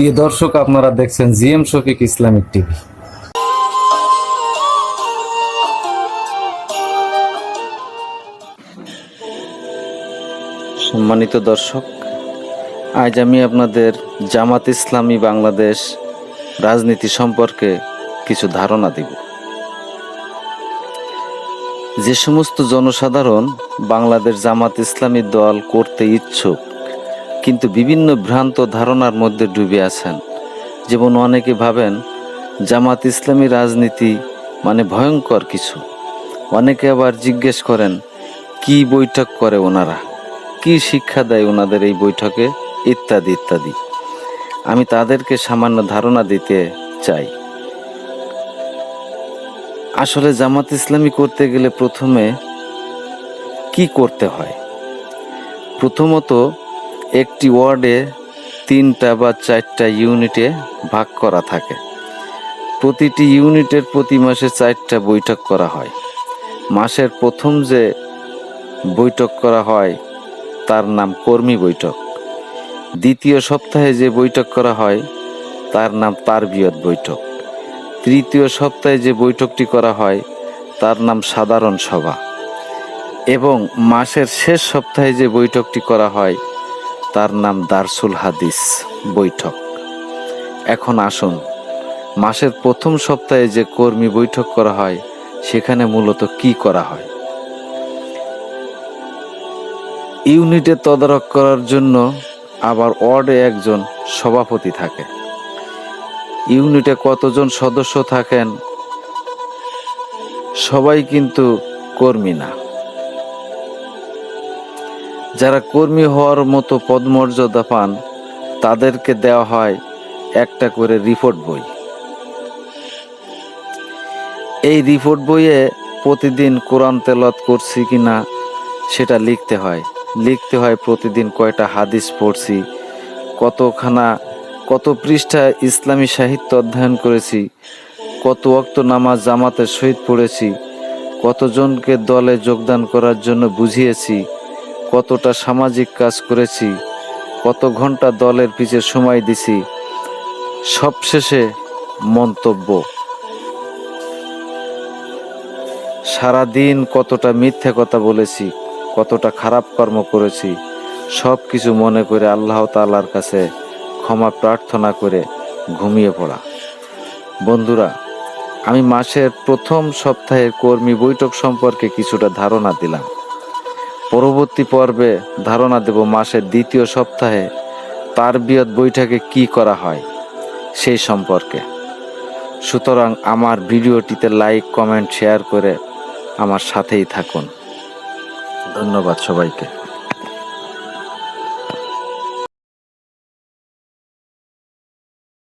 প্রিয় দর্শক, আপনারা দেখছেন জিএম শফিক ইসলামিক টিভি। সম্মানিত দর্শক, আজ আমি আপনাদের জামাত ইসলামী বাংলাদেশ রাজনীতি সম্পর্কে কিছু ধারণা দিব। যে সমস্ত জনসাধারণ বাংলাদেশ জামাত ইসলামী দল করতে ইচ্ছুক কিন্তু বিভিন্ন ভ্রান্ত ধারণার মধ্যে ডুবে আছেন। যেমন অনেকে ভাবেন, জামাত ইসলামী রাজনীতি মানে ভয়ঙ্কর কিছু। অনেকে আবার জিজ্ঞেস করেন, কি বৈঠক করে ওনারা? কি শিক্ষা দেয় ওনাদের এই বৈঠকে? ইত্যাদি ইত্যাদি। আমি তাদেরকে সামান্য ধারণা দিতে চাই। আসলে জামাত ইসলামী করতে গেলে প্রথমে কি করতে হয়? প্রথমত একটি ওয়ার্ডে তিনটা বা চারটা ইউনিটে ভাগ করা থাকে। প্রতিটি ইউনিটের প্রতি মাসে চারটা বৈঠক করা হয়। মাসের প্রথম যে বৈঠক করা হয়, তার নাম কর্মী বৈঠক। দ্বিতীয় সপ্তাহে যে বৈঠক করা হয়, তার নাম তারবিয়ত বৈঠক। তৃতীয় সপ্তাহে যে বৈঠকটি করা হয়, তার নাম সাধারণ সভা। এবং মাসের শেষ সপ্তাহে যে বৈঠকটি করা হয় তার নাম দারসুল হাদিস, বৈঠক। এখন আসুন, মাসের প্রথম সপ্তাহে যে কর্মী বৈঠক করা হয়, সেখানে মূলত কি করা হয়? ইউনিটে তদারক করার জন্য আবার ওয়ার্ডে একজন সভাপতি থাকে। ইউনিটে কতজন সদস্য থাকেন, সবাই কিন্তু কর্মী না। যারা কর্মী হওয়ার মতো পদমর্যাদা পান, তাদেরকে দেওয়া হয় একটা করে রিপোর্ট বই। এই রিপোর্ট বইয়ে প্রতিদিন কোরআন তেলত করছি কি না, সেটা লিখতে হয়। লিখতে হয় প্রতিদিন কয়টা হাদিস পড়ছি, কতখানা, কত পৃষ্ঠা ইসলামী সাহিত্য অধ্যয়ন করেছি, কত অক্ত নামাজ জামাতের সহিত পড়েছি, কতজনকে দলে যোগদান করার জন্য বুঝিয়েছি কতটা সামাজিক কাজ করেছি, কত ঘণ্টা দলের পিছে সময় দিছি, সবশেষে মন্তব্য। সারাদিন কতটা মিথ্যে কথা বলেছি, কতটা খারাপ কর্ম করেছি সব কিছু মনে করে আল্লাহ তাআলার কাছে ক্ষমা প্রার্থনা করে ঘুমিয়ে পড়া। বন্ধুরা, আমি মাসের প্রথম সপ্তাহের কর্মী বৈঠক সম্পর্কে কিছুটা ধারণা দিলাম। পরবর্তী পর্বে ধারণা দেব মাসের দ্বিতীয় সপ্তাহে তার বিয়ত বৈঠকে কি করা হয় সেই সম্পর্কে। সুতরাং আমার ভিডিওটিতে লাইক, কমেন্ট, শেয়ার করে আমার সাথেই থাকুন। ধন্যবাদ সবাইকে।